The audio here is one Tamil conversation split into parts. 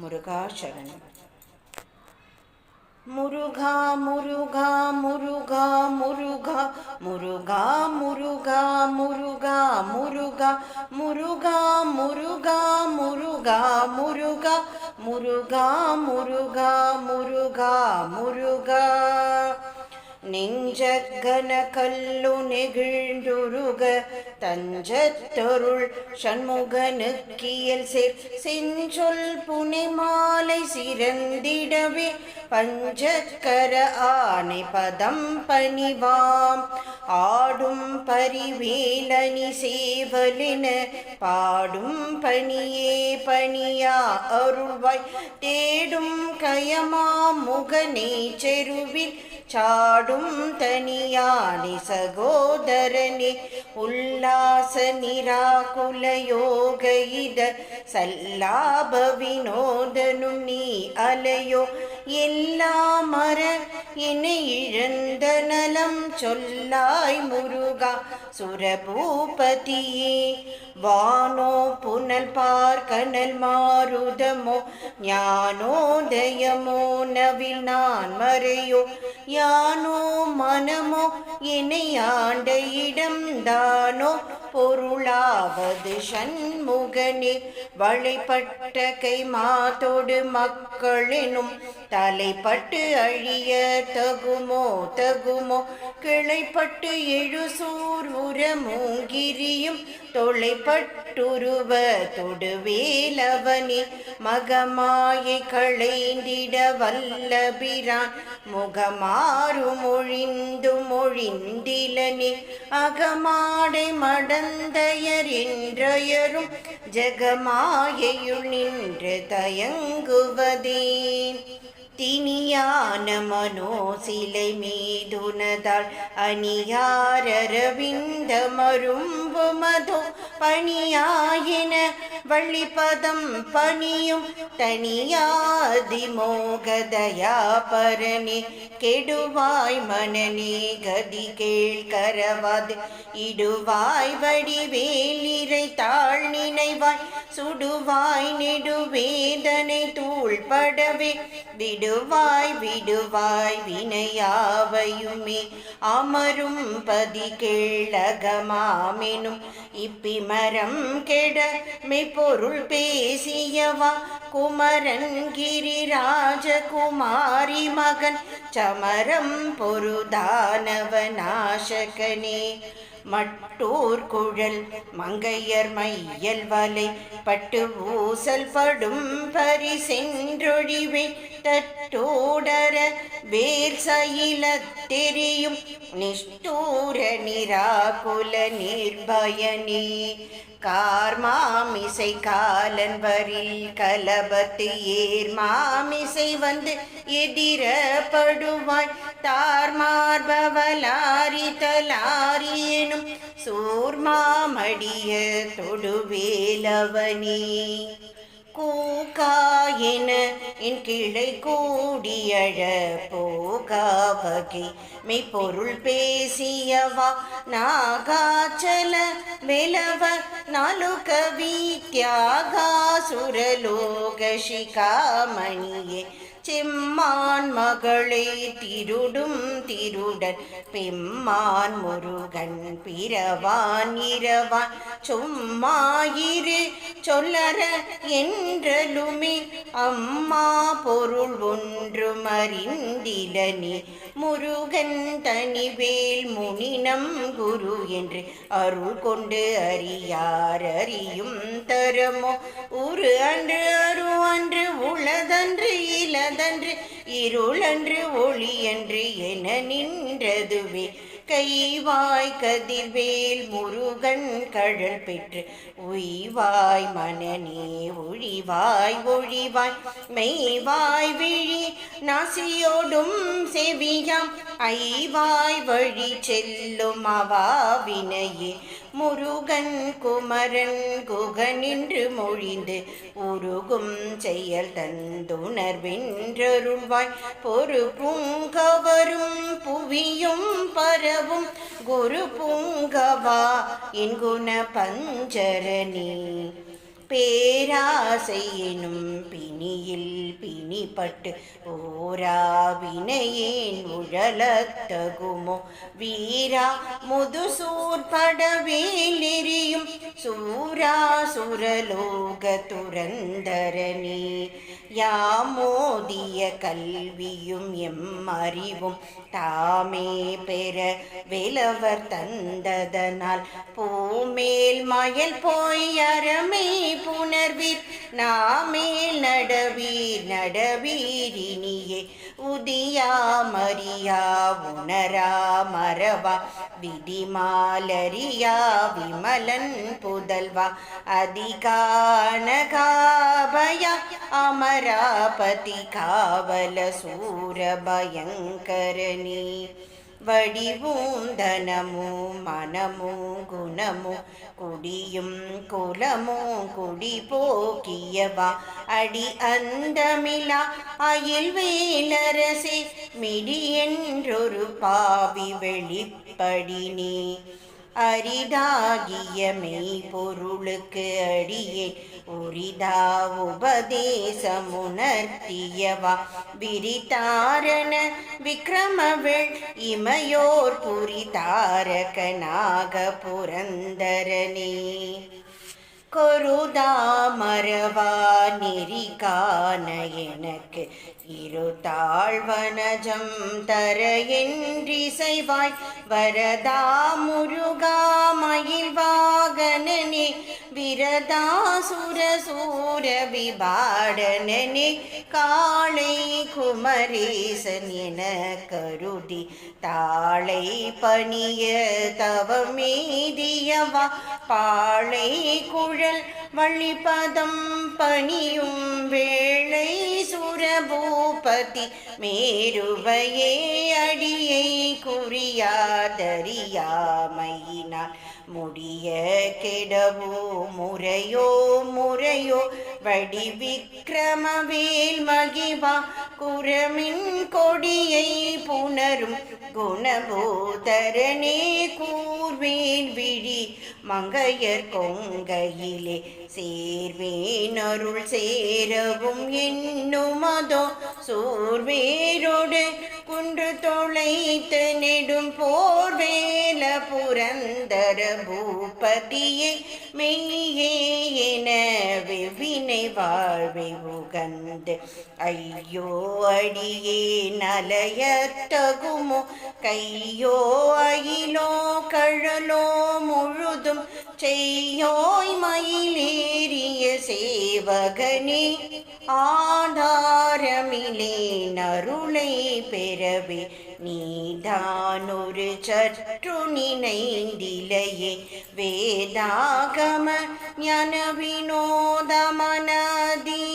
முருகா சரணம் முருகா முருகா முருகா முருகா முருகா முருகா முருகா முருகா முருகா முருகா முருகா முருகா முருகா முருகா முருகா முருகா நெஞ்சக்கன கல்லு நெகிழ்ந்துருக தஞ்சத்தொருள் சண்முகனுக்கியல் சேர் செஞ்சொல் புனை மாலை சிறந்திடவே பஞ்சக்கர ஆனை பதம் பணிவாம். ஆடும் பரிவேலனி சேவலின பாடும் பணியே பணியா அருள்வாய். தேடும் கயமா முகனே செருவில் சாடும் தனியானி சகோதரனே உல்லாச நிராகுல யோக இத சல்லாப வினோதனும் நீ அலையோ. எல்லாம் மற என்னை இழந்த நலம் சொல்லாய் முருகா சுரபூபதியே. வானோ புனல் பார்க்கனல் மாருதமோ ஞானோதயமோ நவில் நான் மறையோ. யானோ மனமோ என்னை ஆண்ட இடம்தானோ பொருளாவது சண்முகனே வழிபட்ட கை மாதோடு மக்களெனும் தலைப்பட்டு அழிய தகுமோ தகுமோ? கிளைப்பட்டு எழுசூர் உரமூங்கிரியும் தொலைப்பட்டுருவ தொடுவேலவனே. மகமாயை களைந்திட வல்லபிரான் முகமாறு மொழிந்து மொழிந்திலனே. அகமாடை மடந்தயர் என்றயரும் ஜெகமாயையுள் நின்று தயங்குவதேன். தினியான மனோ சிலை மீதுனதால் அணியாரவிந்த மரும்பு மதோ பணியாயின வள்ளிபதம் பணியும் தனியாதி மோகதயா பரனே கெடுவாய் மனநே கதி கேள் கரவாது இடுவாய் வடிவேலிரை தாழ் நினைவாய். சுடுவாய் நெடுவேதனை தூள்படவே விடுவாய் விடுவாய் வினையாவையுமே. அமரும் பதி கேளகமாமெனும் மரம் கெட மெய்ப்பொருள் பேசியவா? குமரன் கிரிராஜ குமாரி மகன். சமரம் பொருதானவ நாசகனே மட்டூர் குழல் மங்கையர் மையல் வலை. பட்டு ஊசல் படும் பரிசென்றொழிவே. தட்டோடர வேர் சயில தெரியும். நிஷ்டூர நிராகுல நிர்பயனி கார் மாமிசை காலன் வரில் கலபத்து ஏர் மாமிசை வந்து எதிரப்படுவாய். தார்மார்பவலாரி தலாரி எனும் சூர்மாமடிய தொடுவேலவனே கூகா என என் கிளை கூடியழ போகா வகை மெய்ப்பொருள் பேசியவா நாகாச்சல மெலவ நாலுக தியாகா சுரலோக சிகாமணியே செம்மான் மகளே திருடும் திருடன். பெம்மான் முருகன் பிறவான் இரவான். சும்மாயிரு சொல்லற என்றலுமே. அம்மா பொருள் ஒன்றும் அறிந்திலனே. முருகன் தனிவேல் முனினம் குரு என்று அருள் கொண்டு அறியார் அறியும் தரமோ. உரு அன்று அரு அன்று உளதன்று இலதன்று இருளன்று ஒளியன்று என நின்றதுவே. கைவாய் கதிர்வேல் முருகன் கழல் பெற்று உய்வாய் மனநே ஒழிவாய் ஒழிவாய் மெய்வாய் விழி நாசியோடும் செவியாம் ஐவாய் வழி செல்லும் அவாவினையே முருகன் குமரன் குகனின்று மொழிந்து உருகும் செயல் தந்துணர்வென்றருள்வாய் பொறு பூங்கவரும் புவியும் பரவும் குரு பூங்கவா. என் குண பஞ்சரணி பேராசை எனும் பிணியில் பிணிப்பட்டு ஓரா வினையேன் உழலத்தகுமோ? வீரா முதுசூர் படவேலெறியும் சூரா சுரலோக துரந்தரணி. யாமோதிய கல்வியும் எம் அறிவும் தாமே பெற விலவர் தந்ததனால். பூமேல் மயல் போய் அறமே புணர்வீர் நாமேல் நடவீர் நடவீரினியே உதியா மரியா உணரா மரவா விதிமாலரியா விமலன் புதல்வா அதிகானகாபயா அமராபதி காவல சூரபயங்கரனே வடிவும் தனமும் மனமும் குணமும் குடியும் குலமும் குடி போக்கியவா அடி அந்தமிலா அயில் வேலரசே மிடி என்றொரு பாவி வெளிப்படினே அரிதாகிய மெய்ப்பொருளுக்கு அடியே உரிதா உபதேசமுணர்த்தியவா விரிதாரண விக்ரமவள் இமையோர் புரிதாரகனாக புரந்தரனே. கொருதா மரவா நெறி காண எனக்கு தர என்றிசைவாய் வரதா முருகா மயில் வாகனனே விரதா சுர சூர விபாடனனே காளை குமரேசன் என கருதி தாளை பணிய தவமேதியவா பாளை குழல் வழிபதம் பணியும் வேளை சுரபூபதி மேருவையே அடியை குறியாதறியாமையினால் முடிய கெடவோ முறையோ முறையோ வடி விக்ரமவேல் மகிவா குரமின் கொடியை புணரும் குணபோதரனே கூர்வேன் விழி மங்கையர் கொங்கையிலே சேர்வேன் அருள் சேரவும் என்னுமதோ சோர்வேரோடு குன்று தொலைத்து நெடும் போர்வேல புரந்தர பூபதியை மெய்யே என வினை வாழ்வை உகந்து. ஐயோ அடியே நலையத்தகுமோ கையோ அயிலோ கழலோ முழுதும் செய்யோய் மயிலேறிய சேவகனே. ஆதாரமிலே நருளை பெறவே நீதானொரு சற்று நினைந்திலையே. வேதாகம ஞான வினோதமனதீதா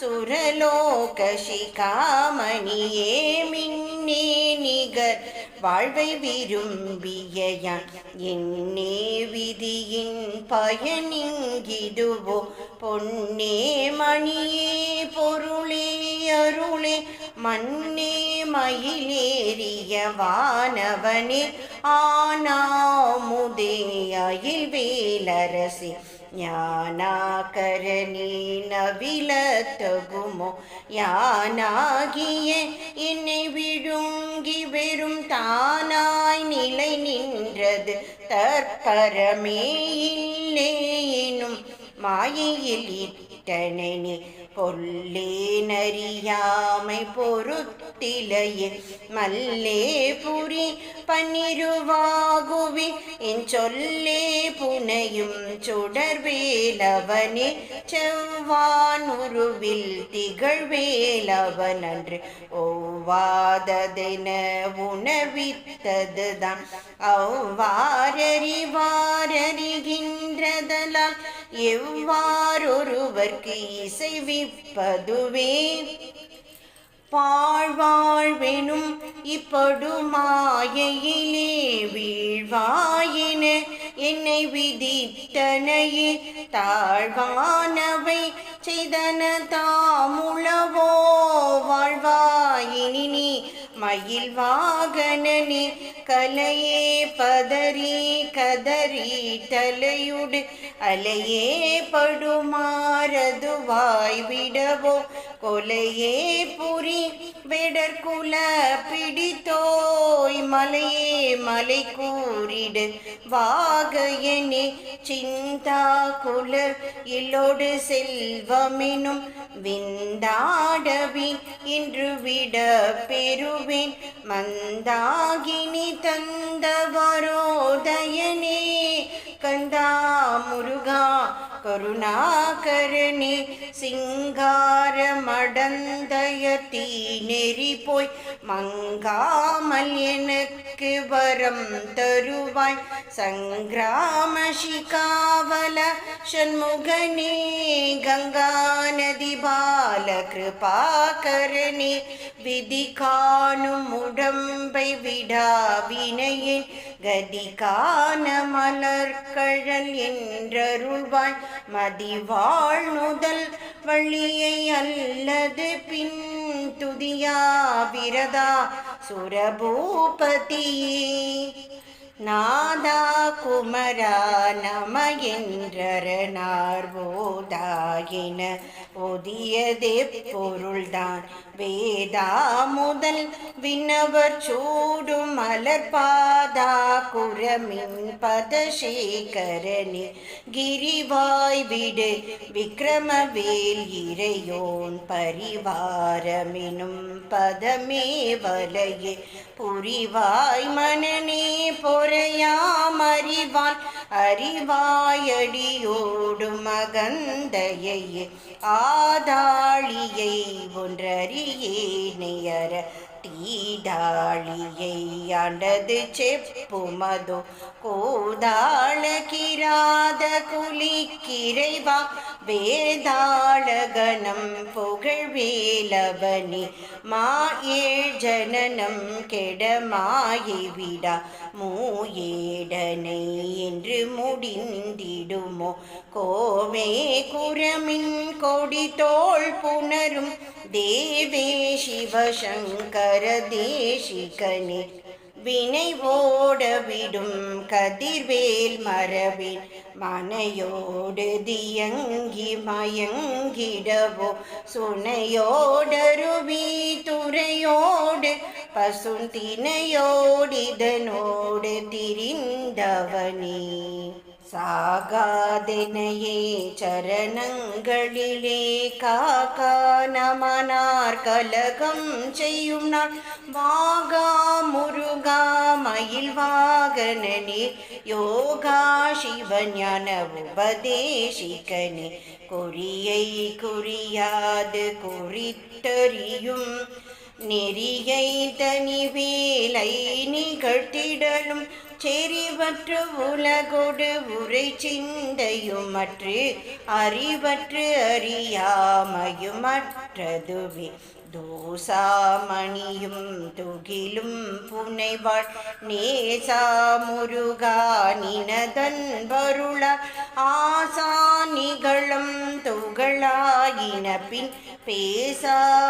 சுரலோக சிகாமணியே மின்னே நிகர். வாழ்வை விரும்பியயான் என்னே விதியின் பயனிங்கிடுவோ. பொன்னே மணியே பொருளே அருளே. மண்ணே மயிலேறிய வானவனே. ஆனாமுதே அயில் வேலரசே ஞானாகரணி நவிலத்தகுமோ யானாகிய என்னை விழுங்கி வெறும் தானாய் நிலை நின்றது தற்பரமே இல்லேனும் மாயையில் இட்டனே பொல்லே நறியாமை பொருத்திலையே மல்லே புரி பன்னிருவாகுவி என் சொல்லே புனையும் சுடர்வேலவனே செவ்வான் உருவில் திகழ்வேலவன் அன்று ஒவ்வாததென உணவித்ததுதான். அவ்வாறறிவாரறிகின்றதலால் எவ்வாறொருவர்க்கு இசைவிப்பதுவே? பாழ்வாழ்வெனும் இப்படுமாயையிலே வீழ்வாயின என்னை விதித்தனையே தாழ்வானவை செய்தன தாமுளவோ வாழ்வாயினி நீ மயில் வாகனனே கலையே பதறி கதறி தலையுடு அலையே படுமாறதுவாய் விடவோ கொலையே புரி வெடற்குல பிடித்தோய் மலையே மலை கூறிடு. வாகையனே சிந்தா குல இல்லோடு செல்வமெனும் விந்தாடவி இன்று விட பெறுவேன் மந்தாகினி தந்தவரோதயனே. கந்தா முருகா கருணாகரனே சிங்கார மடந்தயத்தீ நெறி போய் மங்காமல் எனக்கு வரம் தருவாய். சங்கிராம சிகாவல ஷண்முகனே கங்கா நதி பால கிருபாகரனே விதி காணும் உடம்பை விடா கதிகான மலர்கழல் என்றருள்வாய். மதிவாழ் முதல் வழியை அல்லது பின் துதியா விரதா? சுரபூபதியே நாதா குமரா நம என்றரனார் போதாயின. ஒதியதே பொருள்தான் வேதா முதல் விண்ணவர் சூடும் மலர்பாதா குரமின் பதசேகரனே கிரிவாய் விடு விக்ரமவேல் இறையோன் பரிவாரமெனும் பதமே வலையே புரிவாய் மனநே பொறையாமறிவான் அறிவாயடியோடு மகந்தையை ஆதாளியை ஒன்றறியேனையர தீதாளியை ஆண்டது செப்புமதோ கோதாள கிராத குலிக்கிரைவா வேதாளகணம் புகழ்வேலவனி மாயேழ் ஜனனம் கெடமாயை விடா மூயேடனை என்று முடிந்திடுமோ. கோவே குரமின் கொடி தோல் புணரும். தேவே சிவசங்கர தேசிகனே வினை ஓட விடும் கதிர்வேல் மரபின் மனையோடு தியங்கி மயங்கிடவோ சுனையோடருவி துறையோடு பசுந்தினையோடிதனோடு திரிந்தவனே சாகாதெனையே சரணங்களிலே காக்கா நமனார் கலகம் செய்யும் நாள் வாகா முருகா மயில் வாகனனே யோகா சிவஞான உபதேசிகனே குறியை குறியாது குறித்தறியும் நெறியை தனிவேலை நிகழ்த்திடலும் செறிவற்று உலகொடு உரை சிந்தையுமற்று அறிவற்று அறியாமையுமற்றதுவே தோசாமணியும் துகிலும் புனைவாள் நேசா முருகா நினதன் வருள ஆசா நிகழும் துகளாயின பின்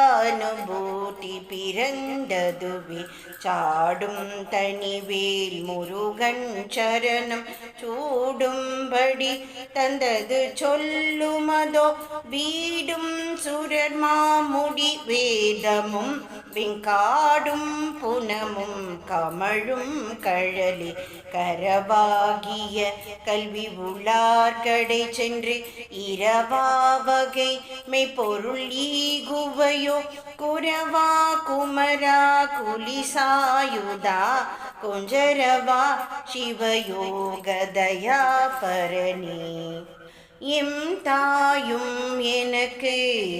பேசானுபூதி பிறந்ததுவே சாடும் தனிவேல் முருகன் சரணம் சூடும்படி தந்தது சொல்லுமதோ வீடும் சுரர்மா முடிவே வேதமும் விங்காடும் புனமும் கமழும் கழலி கரவாகிய கல்வி உளார்கடை சென்று இரவா வகை மெய்ப்பொருள் ஈகுவையோ குரவா குமரா குலிசாயுதா குஞ்சரவா சிவயோகதயா பரணி. எம் தாயும் எனக்கு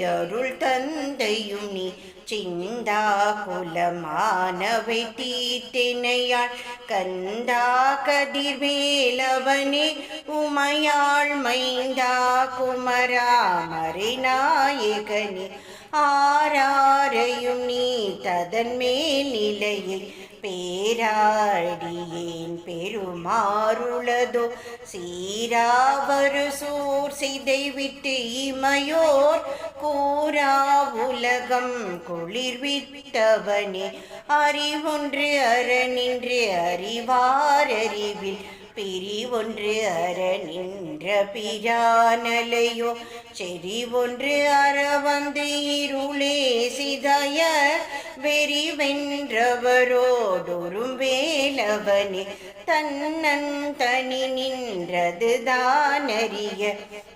அருள் தந்தையும் நீ சிந்தா குலமானவை தீர்த்தினையாள் கந்தா கதிர்வேலவனே உமையாள். மைந்தா குமரா மறைநாயகனே ஆராரையும் நீ ததன்மேல் நிலையை பேராடியேன் பெருமாறுளதோ. சீராவரு சூர் சிதை விட்டு இமையோர் கூரா உலகம் குளிர்வித்தவனே அறிவொன்று அறநின்று அறிவாரறிவில் பிரி ஒன்று அற நின்ற பிரானலையோ செறி ஒன்று அற வந்து இருளே சிதய வெறி வென்றவரோடொரும் வேலவனே தன்னன் தனி நின்றது தானறிய.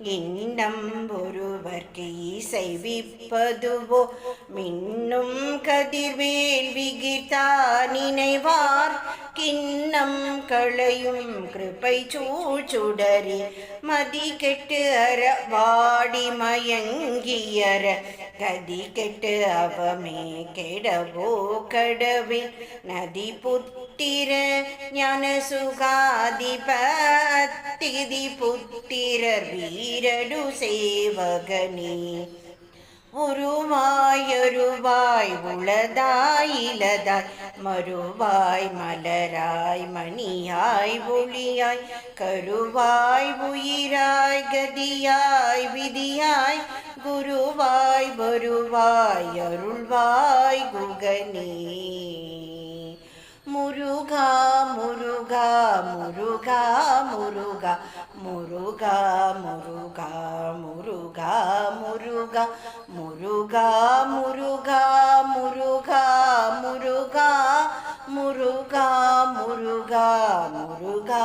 இன்னம் ஒருவர்க்கு இசைவிப்பதுவோ மின்னும் கதிர்வேல் விகிதா நினைவார். கிண்ணம் களையும் கிருப்பை சூச்சுடரி மதி கெட்டு அற வாடி மயங்கியற. கதி கெட்டு அவமே கெடவோ கடவில் நதி புத்திர ஞான சுகாதிபத்திதி புத்திரர் வீரடு சேவகனே. ഉരുവായൊരുവായ് ഉളതായിലതായ് മറുവായ് മലരായ് മണിയായ് ഒളിയായ് കരുവായ് ഉയിരായ് ഗതിയായ് വിധിയായ് ഗുരുവായ് വരുവായ് അരുൾവായ് ഗുഗനേ குகனே முருகா முருகா முருகா முருகா முருகா முருகா முருகா முருகா முருகா முருகா முருகா முருகா முருகா முருகா முருகா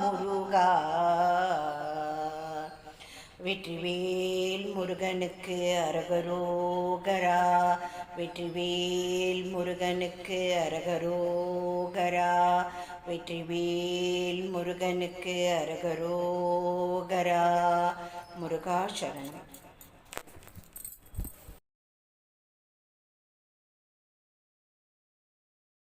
முருகா வெற்றிவேல் முருகனுக்கு அரகரோகரா. வெற்றிவேல் முருகனுக்கு அரகரோகரா. வெற்றிவேல் முருகனுக்கு அரகரோகரா. முருகா சரணம்.